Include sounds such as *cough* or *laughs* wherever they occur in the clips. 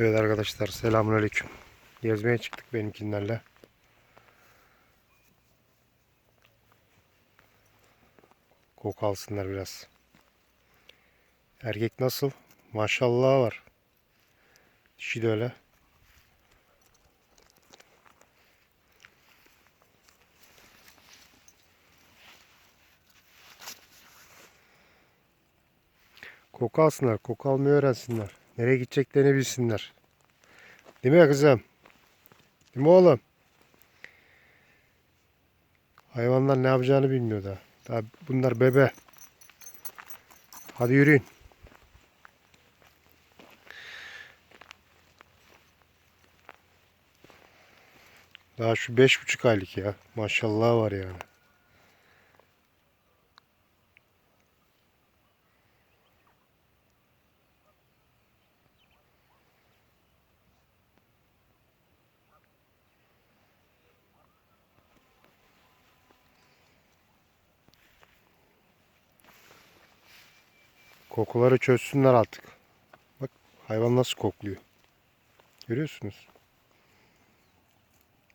Evet arkadaşlar selamünaleyküm. Gezmeye çıktık benimkinlerle. Koku alsınlar biraz. Erkek nasıl? Maşallah var. Dişi de öyle. Koku alsınlar. Koku almayı öğrensinler. Nereye gideceklerini bilsinler. Değil mi kızım? Değil mi oğlum? Hayvanlar ne yapacağını bilmiyor daha. Daha bunlar bebe. Hadi yürüyün. Daha şu beş buçuk aylık ya. Maşallah var yani. Kokuları çözsünler artık. Bak hayvan nasıl kokluyor. Görüyorsunuz.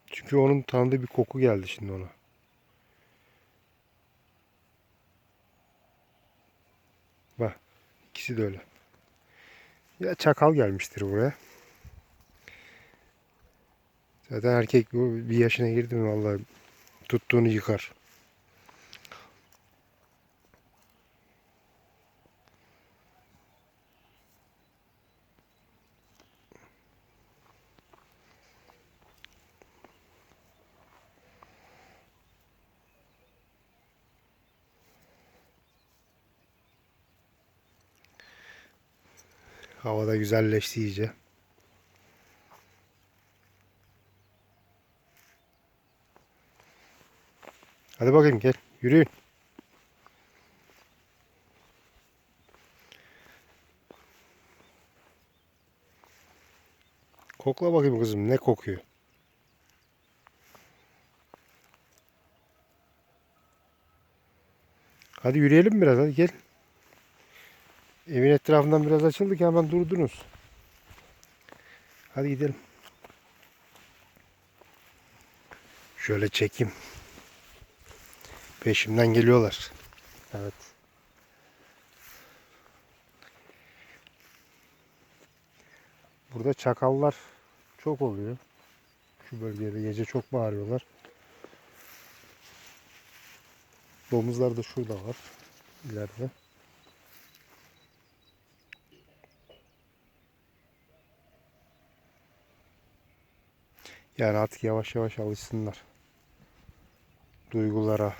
Çünkü onun tanıdığı bir koku geldi şimdi ona. Bak ikisi de öyle. Ya çakal gelmiştir buraya. Zaten erkek bu bir yaşına girdi mi vallahi tuttuğunu yıkar. Havada güzelleşti iyice. Hadi bakayım gel. Yürüyün. Kokla bakayım kızım ne kokuyor. Hadi yürüyelim biraz hadi gel. Evin etrafından biraz açıldık hemen durdunuz. Hadi gidelim. Şöyle çekeyim. Peşimden geliyorlar. Evet. Burada çakallar çok oluyor. Şu bölgede gece çok bağırıyorlar. Domuzlar da şurada var. ileride. Yani artık yavaş yavaş alışsınlar. Duygulara,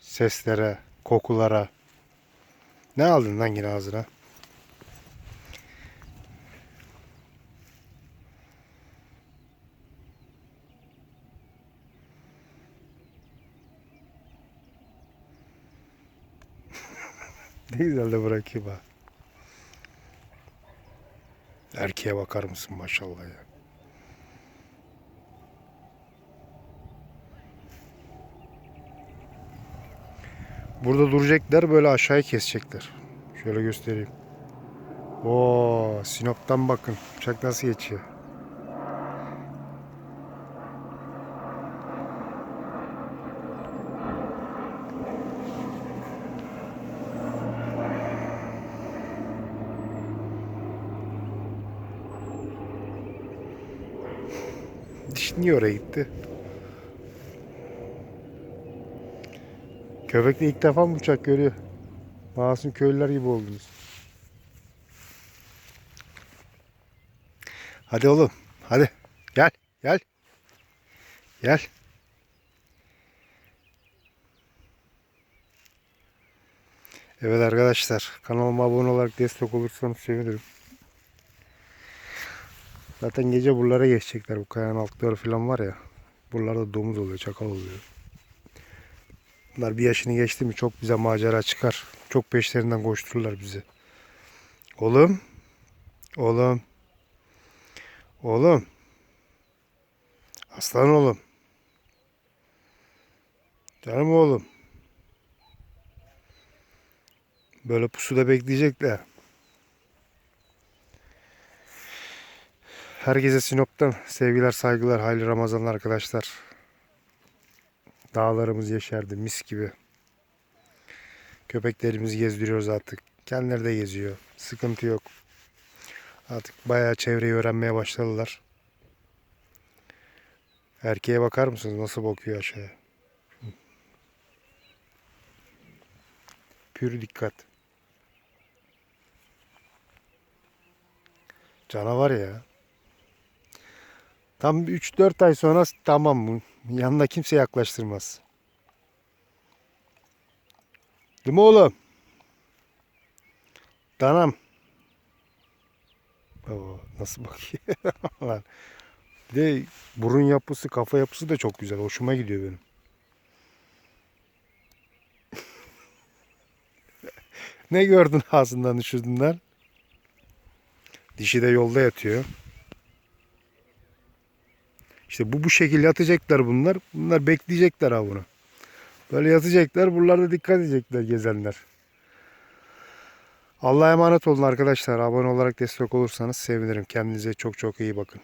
seslere, kokulara. Ne aldın lan yine ağzına? *laughs* ne güzel de bırakayım ha. Erkeğe bakar mısın maşallah ya. Burada duracaklar böyle aşağıya kesecekler. Şöyle göstereyim. Oo, Sinop'tan bakın. Uçak nasıl geçiyor. Niye oraya gitti? Köpek de ilk defa mı uçak görüyor? Masum köylüler gibi oldunuz. Hadi oğlum. Hadi. Gel. Gel. Gel. Evet arkadaşlar. Kanalıma abone olarak destek olursanız sevinirim. Zaten gece buralara geçecekler. Bu kayanın altları falan var ya. Buralarda domuz oluyor, çakal oluyor. Bunlar bir yaşını geçti mi çok bize macera çıkar. Çok peşlerinden koştururlar bizi. Oğlum. Oğlum. Oğlum. Aslan oğlum. Canım oğlum. Böyle pusuda bekleyecekler. Herkese Sinop'tan sevgiler, saygılar, hayırlı Ramazanlar arkadaşlar. Dağlarımız yeşerdi mis gibi. Köpeklerimizi gezdiriyoruz artık. Kendileri de geziyor. Sıkıntı yok. Artık bayağı çevreyi öğrenmeye başladılar. Erkeğe bakar mısınız nasıl bakıyor aşağıya? Pür dikkat. Canavar ya. Tam 3-4 ay sonra tamam mı? Yanına kimse yaklaştırmaz. Değil mi oğlum? Danam. Oo, nasıl bakıyor? *laughs* Bir de burun yapısı, kafa yapısı da çok güzel. Hoşuma gidiyor benim. *laughs* ne gördün ağzından düşürdüğünden? Dişi de yolda yatıyor. İşte bu bu şekilde yatacaklar bunlar. Bunlar bekleyecekler ha bunu. Böyle yatacaklar. Buralarda dikkat edecekler gezenler. Allah'a emanet olun arkadaşlar. Abone olarak destek olursanız sevinirim. Kendinize çok çok iyi bakın.